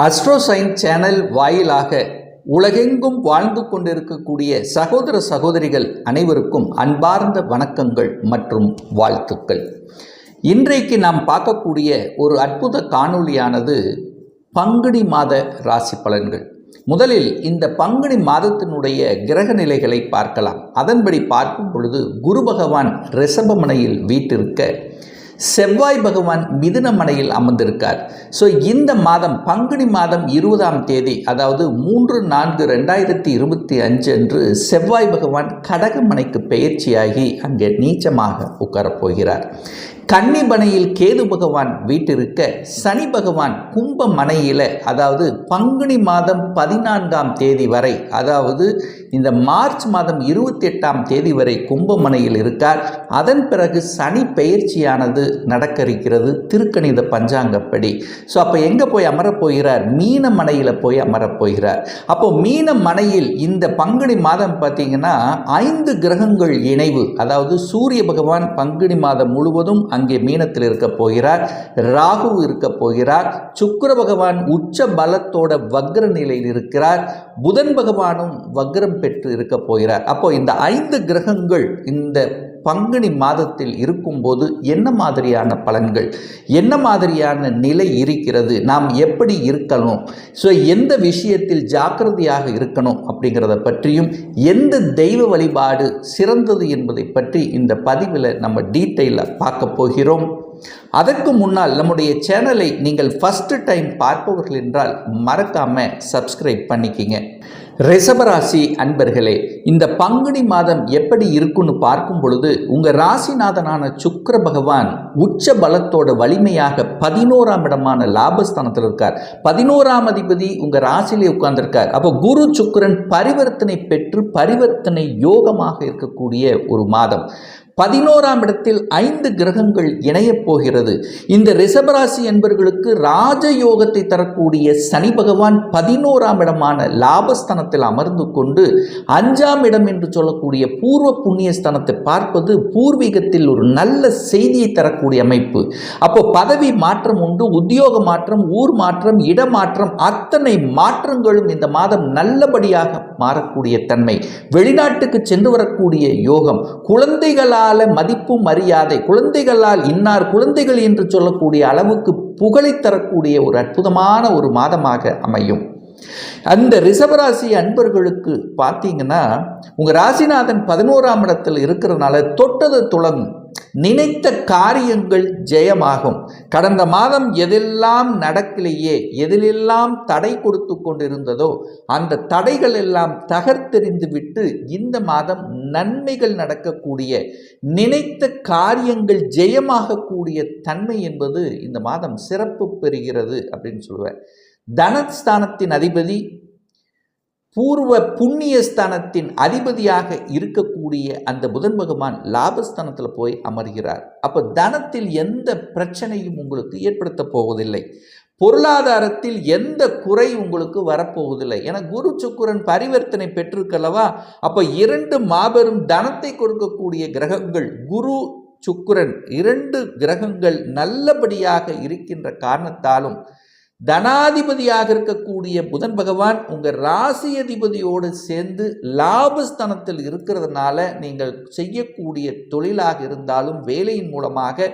அஸ்ட்ரோசைன் channel வாயிலாக உலகெங்கும் வாழ்ந்து கொண்டிருக்கக்கூடிய சகோதர சகோதரிகள் அனைவருக்கும் அன்பார்ந்த வணக்கங்கள் மற்றும் வாழ்த்துக்கள். இன்றைக்கு நாம் பார்க்கக்கூடிய ஒரு அற்புத காணொளியானது பங்குனி மாத ராசி பலன்கள். முதலில் இந்த பங்குனி மாதத்தினுடைய கிரக நிலைகளை பார்க்கலாம். அதன்படி பார்க்கும் பொழுது குரு பகவான் ரிஷபமனையில் வீட்டிருக்க செவ்வாய் பகவான் மிதுனமனையில் அமர்ந்திருக்கார். ஸோ இந்த மாதம் பங்குனி மாதம் இருபதாம் தேதி அதாவது மூன்று நான்கு ரெண்டாயிரத்தி இருபத்தி அஞ்சு அன்று செவ்வாய் பகவான் கடகமனைக்கு பெயர்ச்சியாகி அங்கே நீச்சமாக உட்காரப் கன்னிபனையில் கன்னிமனையில் கேது பகவான் வீட்டிருக்க சனி பகவான் கும்ப மனையில் அதாவது பங்குனி மாதம் பதினான்காம் தேதி வரை அதாவது இந்த மார்ச் மாதம் இருபத்தி எட்டாம் தேதி வரை கும்பமனையில் இருக்கார். அதன் பிறகு சனி பெயர்ச்சியானது நடக்க இருக்கிறது திருக்கணித பஞ்சாங்கப்படி. ஸோ அப்போ எங்கே போய் அமரப் போகிறார் மீன மனையில் போய் அமரப்போகிறார். அப்போ மீன மனையில் இந்த பங்குனி மாதம் பார்த்தீங்கன்னா ஐந்து கிரகங்கள் இணைவு அதாவது சூரிய பகவான் பங்குனி மாதம் முழுவதும் அங்கே மீனத்தில் இருக்க போகிறார் ராகு இருக்க போகிறார் சுக்கர பகவான் உச்ச பலத்தோட வக்ர நிலையில் இருக்கிறார் புதன் பகவானும் வக்ரம் பெற்று இருக்க போகிறார். அப்போ இந்த ஐந்து கிரகங்கள் இந்த பங்குனி மாதத்தில் இருக்கும்போது என்ன மாதிரியான பலன்கள்? என்ன மாதிரியான நிலை இருக்கிறது? நாம் எப்படி இருக்கணும்? ஸோ எந்த விஷயத்தில் ஜாக்கிரதையாக இருக்கணும் அப்படிங்கிறத பற்றியும் எந்த தெய்வ வழிபாடு சிறந்தது என்பதை பற்றி இந்த பதிவில் நம்ம டீட்டெயிலாக பார்க்க போகிறோம். அதற்கு முன்னால் நம்முடைய சேனலை நீங்கள் ஃபஸ்ட்டு டைம் பார்ப்பவர்கள் என்றால் மறக்காமல் சப்ஸ்கிரைப் பண்ணிக்கிங்க. ரிஷபராசி அன்பர்களே இந்த பங்குனி மாதம் எப்படி இருக்குன்னு பார்க்கும் பொழுது உங்கள் ராசிநாதனான சுக்கர பகவான் உச்ச பலத்தோட வலிமையாக பதினோராம் இடமான லாபஸ்தானத்தில் இருக்கார். பதினோராம் அதிபதி உங்கள் ராசியிலே உட்கார்ந்துருக்கார். அப்போ குரு சுக்கரன் பரிவர்த்தனை பெற்று பரிவர்த்தனை யோகமாக இருக்கக்கூடிய ஒரு மாதம். பதினோராம் இடத்தில் ஐந்து கிரகங்கள் இணையப் போகிறது. இந்த ரிஷபராசி என்பவர்களுக்கு ராஜயோகத்தை தரக்கூடிய சனி பகவான் பதினோராம் இடமான லாபஸ்தானத்தில் அமர்ந்து கொண்டு அஞ்சாம் இடம் என்று சொல்லக்கூடிய பூர்வ புண்ணிய ஸ்தானத்தை பார்ப்பது பூர்வீகத்தில் ஒரு நல்ல செய்தியை தரக்கூடிய அமைப்பு. அப்போ பதவி மாற்றம் உண்டு உத்தியோக மாற்றம் ஊர் மாற்றம் இடமாற்றம் அத்தனை மாற்றங்களும் இந்த மாதம் நல்லபடியாக மாறக்கூடிய தன்மை. வெளிநாட்டுக்கு சென்று வரக்கூடிய யோகம் குழந்தைகளால் குழந்தைகளால் மதிப்பு மரியாதை குழந்தைகளால் இன்னார் குழந்தைகள் என்று சொல்லக்கூடிய அளவுக்கு புகழை தரக்கூடிய ஒரு அற்புதமான ஒரு மாதமாக அமையும். அந்த ரிஷபராசி அன்பர்களுக்கு பார்த்தீங்கன்னா உங்கள் ராசிநாதன் பதினோராம் இடத்தில் இருக்கிறதுனால தொட்டது துளங்கும். நினைத்த காரியங்கள் ஜெயமாகும். கடந்த மாதம் எதெல்லாம் நடக்கலையே எதிலெல்லாம் தடை கொடுத்து கொண்டிருந்ததோ அந்த தடைகள் எல்லாம் தகர்த்தெறிந்து விட்டு இந்த மாதம் நன்மைகள் நடக்கக்கூடிய நினைத்த காரியங்கள் ஜெயமாகக்கூடிய தன்மை என்பது இந்த மாதம் சிறப்பு பெறுகிறது அப்படின்னு சொல்லுவேன் தனஸ்தானத்தின் அதிபதி பூர்வ புண்ணியஸ்தானத்தின் அதிபதியாக இருக்கக்கூடிய அந்த புதன் பகவான் லாபஸ்தானத்தில் போய் அமர்கிறார். அப்போ தனத்தில் எந்த பிரச்சனையும் உங்களுக்கு ஏற்படுத்த போவதில்லை. பொருளாதாரத்தில் எந்த குறை உங்களுக்கு வரப்போவதில்லை. என குரு சுக்குரன் பரிவர்த்தனை பெற்றிருக்கல்லவா? அப்போ இரண்டு மாபெரும் தனத்தை கொடுக்கக்கூடிய கிரகங்கள் குரு சுக்குரன் இரண்டு கிரகங்கள் நல்லபடியாக இருக்கின்ற காரணத்தாலும் தனாதிபதியாக இருக்கக்கூடிய புதன் பகவான் உங்கள் ராசி அதிபதியோடு சேர்ந்து லாபஸ்தனத்தில் இருக்கிறதுனால நீங்கள் செய்யக்கூடிய தொழிலாக இருந்தாலும் வேலையின் மூலமாக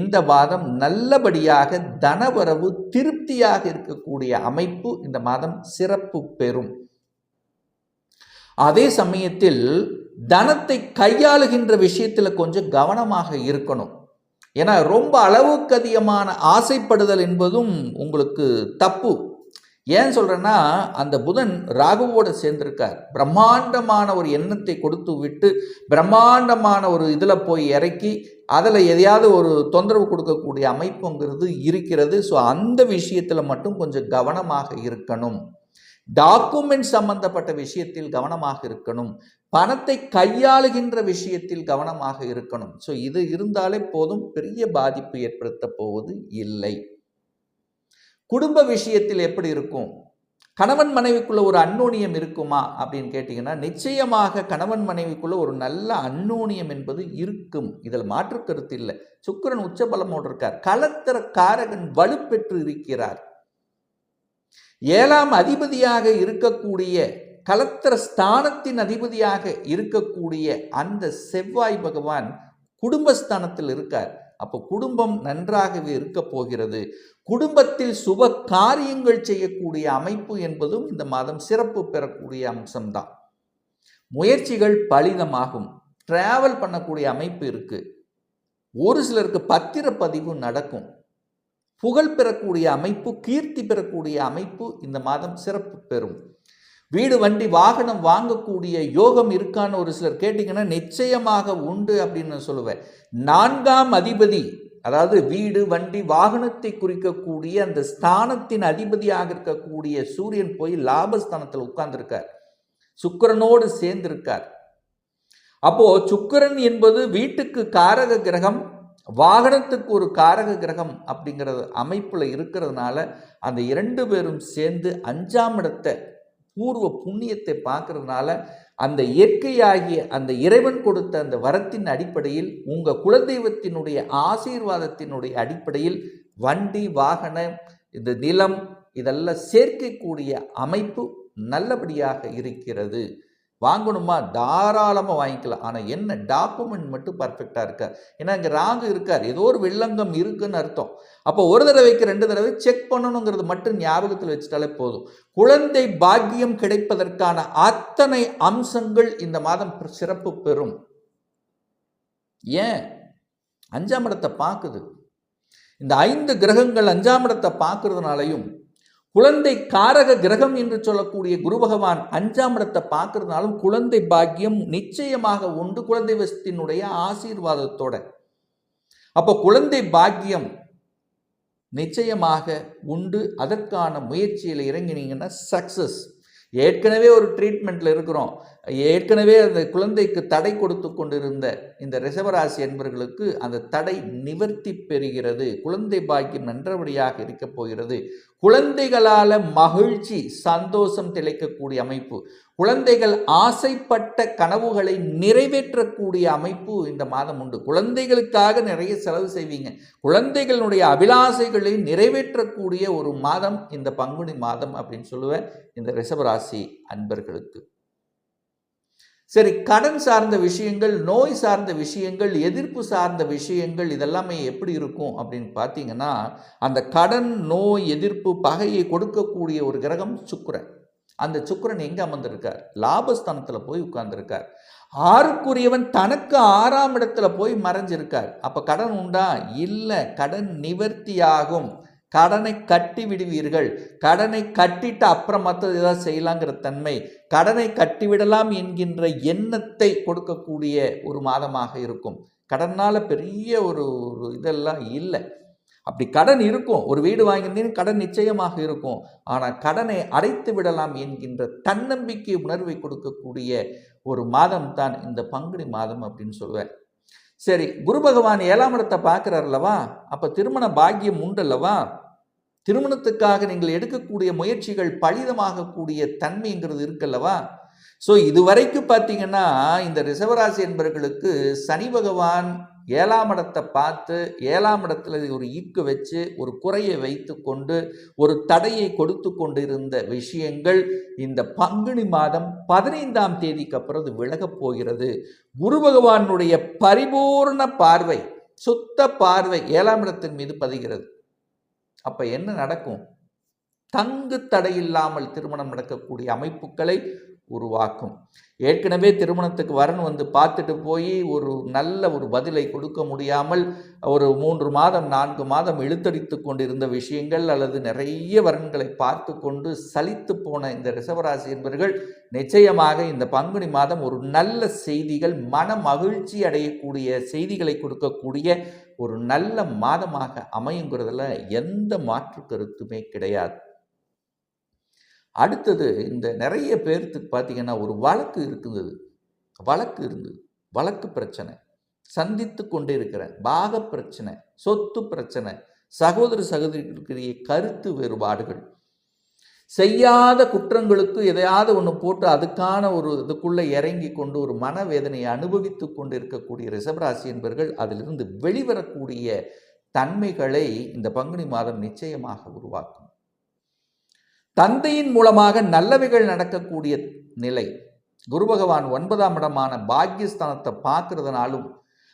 இந்த மாதம் நல்லபடியாக தனவரவு திருப்தியாக இருக்கக்கூடிய அமைப்பு இந்த மாதம் சிறப்பு பெறும். அதே சமயத்தில் தனத்தை கையாளுகின்ற விஷயத்தில் கொஞ்சம் கவனமாக இருக்கணும். ஏன்னா ரொம்ப அளவுக்கு அதிகமான ஆசைப்படுதல் என்பதும் உங்களுக்கு தப்பு. ஏன் சொல்கிறேன்னா அந்த புதன் ராகுவோடு சேர்ந்திருக்கார். பிரம்மாண்டமான ஒரு எண்ணத்தை கொடுத்து விட்டு பிரம்மாண்டமான ஒரு இதில் போய் இறக்கி அதில் எதையாவது ஒரு தொந்தரவு கொடுக்கக்கூடிய அமைப்புங்கிறது இருக்கிறது. ஸோ அந்த விஷயத்தில் மட்டும் கொஞ்சம் கவனமாக இருக்கணும். டாக்குமெண்ட் சம்பந்தப்பட்ட விஷயத்தில் கவனமாக இருக்கணும். பணத்தை கையாளுகின்ற விஷயத்தில் கவனமாக இருக்கணும். ஸோ இது இருந்தாலே போதும். பெரிய பாதிப்பு ஏற்படுத்த போவது இல்லை. குடும்ப விஷயத்தில் எப்படி இருக்கும்? கணவன் மனைவிக்குள்ள ஒரு அன்னோனியம் இருக்குமா? அப்படின்னு கேட்டிங்கன்னா நிச்சயமாக கணவன் மனைவிக்குள்ள ஒரு நல்ல அன்னோனியம் என்பது இருக்கும். இதில் மாற்று கருத்து இல்லை. சுக்கரன் உச்சபலமோடு இருக்கார். கலத்தர காரகன் வலுப்பெற்று இருக்கிறார். ஏழாம் அதிபதியாக இருக்கக்கூடிய கலத்திர ஸ்தானத்தின் அதிபதியாக இருக்கக்கூடிய அந்த செவ்வாய் பகவான் குடும்பஸ்தானத்தில் இருக்கார். அப்போ குடும்பம் நன்றாகவே இருக்க போகிறது. குடும்பத்தில் சுப காரியங்கள் செய்யக்கூடிய அமைப்பு என்பதும் இந்த மாதம் சிறப்பு பெறக்கூடிய அம்சம்தான். முயற்சிகள் பலிதமாகும். டிராவல் பண்ணக்கூடிய அமைப்பு இருக்குது ஒரு சிலருக்கு பத்திரப்பதிவு நடக்கும். புகழ் பெறக்கூடிய அமைப்பு கீர்த்தி பெறக்கூடிய அமைப்பு இந்த மாதம் சிறப்பு பெறும். வீடு வண்டி வாகனம் வாங்கக்கூடிய யோகம் இருக்கான்னு ஒரு சிலர் கேட்டிங்கன்னா நிச்சயமாக உண்டு அப்படின்னு நான் சொல்லுவேன். நான்காம் அதிபதி அதாவது வீடு வண்டி வாகனத்தை குறிக்கக்கூடிய அந்த ஸ்தானத்தின் அதிபதியாக இருக்கக்கூடிய சூரியன் போய் லாபஸ்தானத்தில் உட்கார்ந்துருக்கார். சுக்கிரனோடு சேர்ந்திருக்கார். அப்போ சுக்கரன் என்பது வீட்டுக்கு காரக கிரகம் வாகனத்துக்கு ஒரு காரக கிரகம் அப்படிங்கிறது அமைப்பில் இருக்கிறதுனால அந்த இரண்டு பேரும் சேர்ந்து அஞ்சாம் இடத்தை பூர்வ புண்ணியத்தை பார்க்கறதுனால அந்த இயற்கையாகிய அந்த இறைவன் கொடுத்த அந்த வரத்தின் அடிப்படையில் உங்கள் குலதெய்வத்தினுடைய ஆசீர்வாதத்தினுடைய அடிப்படையில் வண்டி வாகனம் இந்த நிலம் இதெல்லாம் சேர்க்கக்கூடிய அமைப்பு நல்லபடியாக இருக்கிறது. வாங்கணுமா? தாராளமாக வாங்கிக்கலாம். ஆனால் என்ன? டாக்குமெண்ட் மட்டும் பர்ஃபெக்டாக இருக்கார் ஏன்னா இங்கே ராகு இருக்கார் ஏதோ ஒரு வில்லங்கம் இருக்குன்னு அர்த்தம். அப்போ ஒரு தடவைக்கு ரெண்டு தடவை செக் பண்ணணுங்கிறது மட்டும் ஞாபகத்தில் வச்சுட்டாலே போதும். குழந்தை பாக்கியம் கிடைப்பதற்கான அத்தனை அம்சங்கள் இந்த மாதம் சிறப்பு பெறும். ஏன்? அஞ்சாம் இடத்தை பார்க்குது. இந்த ஐந்து கிரகங்கள் அஞ்சாம் இடத்தை பார்க்கறதுனாலையும் குழந்தை காரக கிரகம் என்று சொல்லக்கூடிய குரு பகவான் அஞ்சாம் இடத்தை பார்க்கறதுனாலும் குழந்தை பாக்கியம் நிச்சயமாக உண்டு குழந்தை வசத்தினுடைய ஆசீர்வாதத்தோட. அப்போ குழந்தை பாக்கியம் நிச்சயமாக உண்டு. அதற்கான முயற்சியில் இறங்கினீங்கன்னா சக்சஸ் ஏற்கனவே ஒரு ட்ரீட்மெண்ட்டில் இருக்கிறோம். ஏற்கனவே அந்த குழந்தைக்கு தடை கொடுத்து கொண்டிருந்த இந்த ரிஷபராசி என்பவர்களுக்கு அந்த தடை நிவர்த்தி பெறுகிறது. குழந்தை பாக்கியம் நன்றபடியாக இருக்கப் போகிறது. குழந்தைகளால் மகிழ்ச்சி சந்தோஷம் திளைக்கக்கூடிய அமைப்பு. குழந்தைகள் ஆசைப்பட்ட கனவுகளை நிறைவேற்றக்கூடிய அமைப்பு இந்த மாதம் உண்டு. குழந்தைகளுக்காக நிறைய செலவு செய்வீங்க. குழந்தைகளுடைய அபிலாசைகளை நிறைவேற்றக்கூடிய ஒரு மாதம் இந்த பங்குனி மாதம் அப்படின்னு சொல்லுவேன். இந்த ரிஷபராசி அன்பர்களுக்கு. சரி கடன் சார்ந்த விஷயங்கள் நோய் சார்ந்த விஷயங்கள் எதிர்ப்பு சார்ந்த விஷயங்கள் இதெல்லாமே எப்படி இருக்கும் அப்படின்னு பார்த்தீங்கன்னா அந்த கடன் நோய் எதிர்ப்பு பகையை கொடுக்கக்கூடிய ஒரு கிரகம் சுக்கரன். அந்த சுக்கிரன் எங்கே அமர்ந்திருக்கார்? லாபஸ்தானத்தில் போய் உட்கார்ந்துருக்கார். ஆறுக்குரியவன் தனக்கு ஆறாம் இடத்துல போய் மறைஞ்சிருக்கார். அப்போ கடன் உண்டா? இல்லை கடன் நிவர்த்தியாகும். கடனை கட்டி விடுவீர்கள். கடனை கட்டிட்டு அப்புறம் மற்றது ஏதாவது செய்யலாங்கிற தன்மை. கடனை கட்டிவிடலாம் என்கின்ற எண்ணத்தை கொடுக்கக்கூடிய ஒரு மாதமாக இருக்கும். கடனால் பெரிய ஒரு இதெல்லாம் இல்லை. அப்படி கடன் இருக்கும். ஒரு வீடு வாங்கியிருந்தீங்கன்னா கடன் நிச்சயமாக இருக்கும். ஆனால் கடனை அடைத்து விடலாம் என்கின்ற தன்னம்பிக்கை உணர்வை கொடுக்கக்கூடிய ஒரு மாதம் தான் இந்த பங்குனி மாதம் அப்படின்னு சொல்லுவேன். சரி குரு பகவான் ஏழாம் இடத்தை பார்க்குறாருல்லவா அப்போ திருமண பாக்கியம் உண்டல்லவா திருமணத்துக்காக நீங்கள் எடுக்கக்கூடிய முயற்சிகள் பலிதமாகக்கூடிய தன்மைங்கிறது இருக்குல்லவா ஸோ இதுவரைக்கும் பார்த்தீங்கன்னா இந்த ரிசவராசி என்பவர்களுக்கு சனி பகவான் ஏழாம் இடத்தை பார்த்து ஏழாம் இடத்துல ஒரு ஈக்கு வச்சு ஒரு குறையை வைத்து கொண்டு ஒரு தடையை கொடுத்து கொண்டிருந்த விஷயங்கள் இந்த பங்குனி மாதம் பதினைந்தாம் தேதிக்கு அப்புறம் அது விலகப் போகிறது. குரு பகவானுடைய பரிபூர்ண பார்வை சுத்த பார்வை ஏழாம் இடத்தின் மீது பதிகிறது. அப்போ என்ன நடக்கும்? தங்கு தடையில்லாமல் திருமணம் நடக்கக்கூடிய அமைப்புகளை உருவாக்கும். ஏற்கனவே திருமணத்துக்கு வரன் வந்து பார்த்துட்டு போய் ஒரு நல்ல ஒரு பதிலை கொடுக்க முடியாமல் ஒரு மூன்று மாதம் நான்கு மாதம் இழுத்தடித்து கொண்டிருந்த விஷயங்கள் அல்லது நிறைய வரன்களை பார்த்து கொண்டு சலித்து போன இந்த ரிசவராசி என்பவர்கள் நிச்சயமாக இந்த பங்குனி மாதம் ஒரு நல்ல செய்திகள் மன மகிழ்ச்சி அடையக்கூடிய செய்திகளை கொடுக்கக்கூடிய ஒரு நல்ல மாதமாக அமையுங்கிறதுல எந்த மாற்று கருத்துமே கிடையாது. அடுத்தது இந்த நிறைய பேர்த்துக்கு பார்த்தீங்கன்னா ஒரு வழக்கு இருக்குது வழக்கு இருந்தது. வழக்கு பிரச்சனை. சந்தித்து கொண்டே இருக்கிற பாக பிரச்சனை சொத்து பிரச்சனை சகோதர சகோதரிகளுக்கிடையே கருத்து வேறுபாடுகள். செய்யாத குற்றங்களுக்கு எதையாவது ஒன்று போட்டு அதுக்கான ஒரு இதுக்குள்ளே இறங்கி கொண்டு ஒரு மனவேதனையை அனுபவித்து கொண்டு இருக்கக்கூடிய ரிஷபராசி என்பவர்கள் அதிலிருந்து வெளிவரக்கூடிய தன்மைகளை இந்த பங்குனி மாதம் நிச்சயமாக உருவாக்கும். தந்தையின் மூலமாக நல்லவைகள் நடக்கக்கூடிய நிலை. குரு பகவான் ஒன்பதாம் இடமான பாக்கியஸ்தானத்தை பார்க்கறதுனாலும்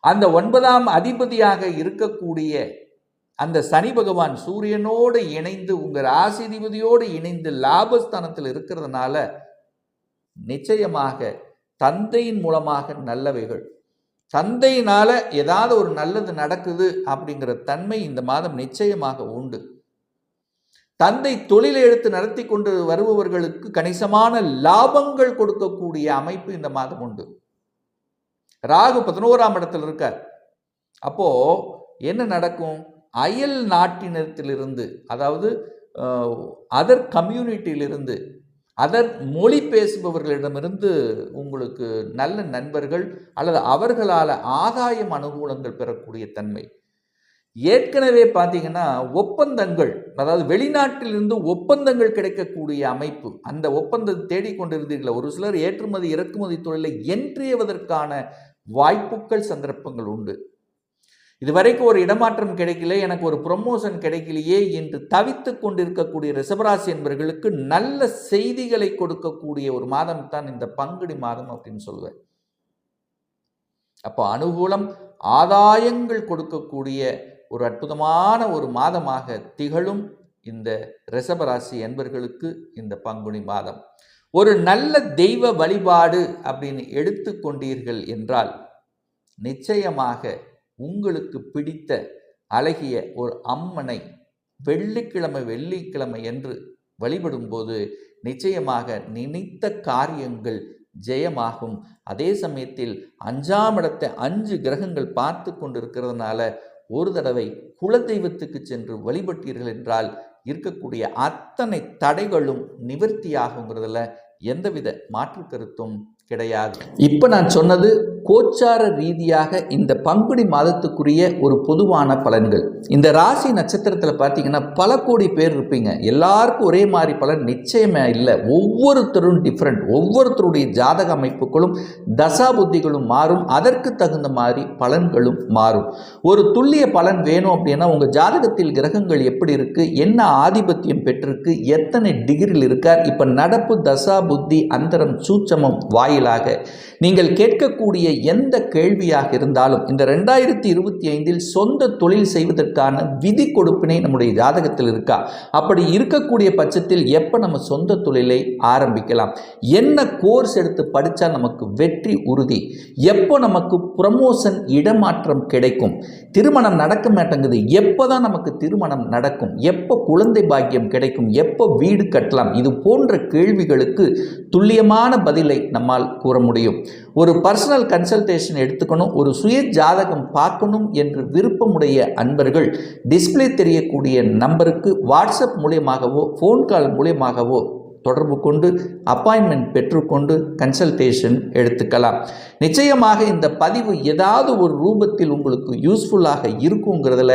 அந்த ஒன்பதாம் அதிபதியாக இருக்கக்கூடிய அந்த சனி பகவான் சூரியனோடு இணைந்து உங்கள் ராசிதிபதியோடு இணைந்து லாபஸ்தானத்தில் இருக்கிறதுனால நிச்சயமாக தந்தையின் மூலமாக நல்லவைகள். தந்தையினால ஏதாவது ஒரு நல்லது நடக்குது அப்படிங்கிற தன்மை இந்த மாதம் நிச்சயமாக உண்டு. தந்தை தொழிலை எடுத்து நடத்தி கொண்டு வருபவர்களுக்கு கணிசமான லாபங்கள் கொடுக்கக்கூடிய அமைப்பு இந்த மாதம் உண்டு. ராகு பதினோராம் இடத்தில் இருக்கார். அப்போ என்ன நடக்கும்? அயல் நாட்டினத்திலிருந்து அதாவது அதர் கம்யூனிட்டியிலிருந்து அதர் மொழி பேசுபவர்களிடமிருந்து உங்களுக்கு நல்ல நண்பர்கள் அல்லது அவர்களால் ஆதாயம் அனுகூலங்கள் பெறக்கூடிய தன்மை. ஏற்கனவே பார்த்தீங்கன்னா ஒப்பந்தங்கள் அதாவது வெளிநாட்டிலிருந்து ஒப்பந்தங்கள் கிடைக்கக்கூடிய அமைப்பு அந்த ஒப்பந்தத்தை தேடிக்கொண்டிருந்தீர்கள் ஒரு சிலர் ஏற்றுமதி இறக்குமதி தொழிலை என்றியவதற்கான வாய்ப்புகள் சந்தர்ப்பங்கள் உண்டு. இதுவரைக்கும் ஒரு இடமாற்றம் கிடைக்கல எனக்கு ஒரு ப்ரொமோஷன் கிடைக்கலையே என்று தவித்து கொண்டிருக்கக்கூடிய ரிசபராசி என்பவர்களுக்கு நல்ல செய்திகளை கொடுக்கக்கூடிய ஒரு மாதம் தான் இந்த பங்குனி மாதம் அப்படின்னு சொல்லுவேன். அப்போ அனுகூலம் ஆதாயங்கள் கொடுக்கக்கூடிய ஒரு அற்புதமான ஒரு மாதமாக திகழும் இந்த ரிஷபராசி என்பர்களுக்கு இந்த பங்குனி மாதம். ஒரு நல்ல தெய்வ வழிபாடு அப்படின்னு எடுத்துக்கொண்டீர்கள் என்றால் நிச்சயமாக உங்களுக்கு பிடித்த அழகிய ஒரு அம்மனை வெள்ளிக்கிழமை வெள்ளிக்கிழமை என்று வழிபடும்போது நிச்சயமாக நினைத்த காரியங்கள் ஜெயமாகும். அதே சமயத்தில் அஞ்சாம் இடத்தை அஞ்சு கிரகங்கள் பார்த்து கொண்டிருக்கிறதுனால ஒரு தடவை குலதெய்வத்துக்கு சென்று வழிபட்டீர்கள் என்றால் இருக்கக்கூடிய அத்தனை தடைகளும் நிவர்த்தியாகுங்கிறதுல எந்தவித மாற்று கருத்தும் கிடையாது. இப்போ நான் சொன்னது கோச்சார ரீதியாக இந்த பங்குனி மாதத்துக்குரிய ஒரு பொதுவான பலன்கள். இந்த ராசி நட்சத்திரத்தில் பார்த்தீங்கன்னா பல கோடி பேர் இருப்பீங்க. எல்லாருக்கும் ஒரே மாதிரி பலன் நிச்சயமே இல்லை. ஒவ்வொருத்தரும் டிஃப்ரெண்ட் ஒவ்வொருத்தருடைய ஜாதக அமைப்புகளும் தசா புத்திகளும் மாறும். அதற்கு தகுந்த மாதிரி பலன்களும் மாறும். ஒரு துல்லிய பலன் வேணும் அப்படின்னா உங்கள் ஜாதகத்தில் கிரகங்கள் எப்படி இருக்குது என்ன ஆதிபத்தியம் பெற்றிருக்கு? எத்தனை டிகிரியில் இருக்கார்? இப்போ நடப்பு தசா புத்தி அந்தரம் சூச்சமம் வாயிலாக நீங்கள் கேட்கக்கூடிய எந்த கேள்வியாக இருந்தாலும் இந்த ரெண்டாயிரத்தி இருபத்தி ஐந்தில் சொந்த தொழில் செய்வதற்கான விதி கொடுப்பினை நம்முடைய ஜாதகத்தில் இருக்கா? அப்படி இருக்கக்கூடிய பட்சத்தில் எப்போ நம்ம சொந்த தொழிலை ஆரம்பிக்கலாம்? என்ன கோர்ஸ் எடுத்து படித்தா நமக்கு வெற்றி உறுதி? எப்போ நமக்கு ப்ரமோஷன் இடமாற்றம் கிடைக்கும்? திருமணம் நடக்க மாட்டேங்குது. எப்போ தான் நமக்கு திருமணம் நடக்கும்? எப்போ குழந்தை பாக்கியம் கிடைக்கும்? எப்போ வீடு கட்டலாம்? இது போன்ற கேள்விகளுக்கு துல்லியமான பதிலை நம்மால் கூற முடியும் ஒரு பர்சனல் கன்சல்டேஷன் எடுத்துக்கணும் ஒரு சுய ஜாதகம் பார்க்கணும் என்று விருப்பமுடைய அன்பர்கள் டிஸ்பிளே தெரியக்கூடிய நம்பருக்கு வாட்ஸ்அப் மூலியமாகவோ ஃபோன் கால் மூலியமாகவோ தொடர்பு கொண்டு அப்பாயின்மெண்ட் பெற்றுக்கொண்டு கன்சல்டேஷன் எடுத்துக்கலாம். நிச்சயமாக இந்த பதிவு ஏதாவது ஒரு ரூபத்தில் உங்களுக்கு யூஸ்ஃபுல்லாக இருக்குங்கிறதுல